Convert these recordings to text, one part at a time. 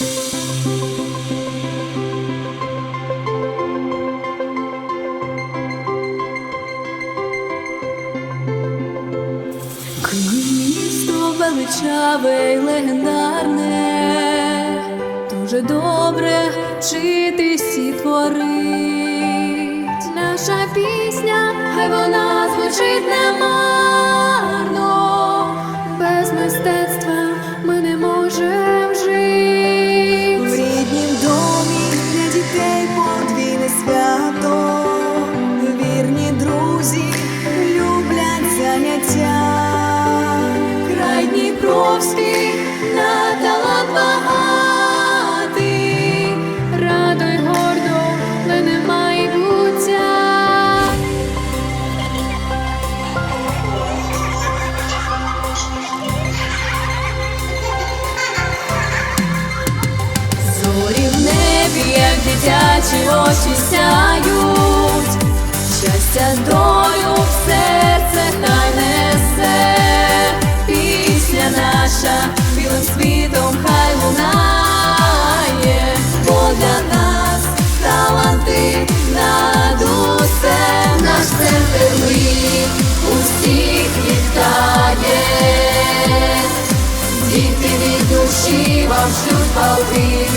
Місто величаве й легендарне, дуже добре вчитись і творить. Наша пісня, хай вона звучить немарно, без мистецтва на талант багатий, гордо мене майбуття. Зорі як дитячі очі сяють, щастя долю в нам шлють полки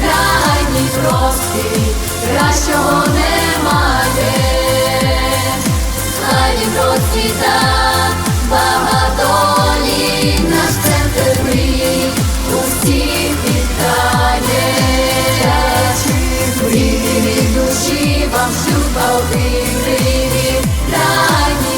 крайні прости, простий, кращого немає, хай він процвіта, наш центр мрій усіх вітає. Вам шлють полки привіт, крайній.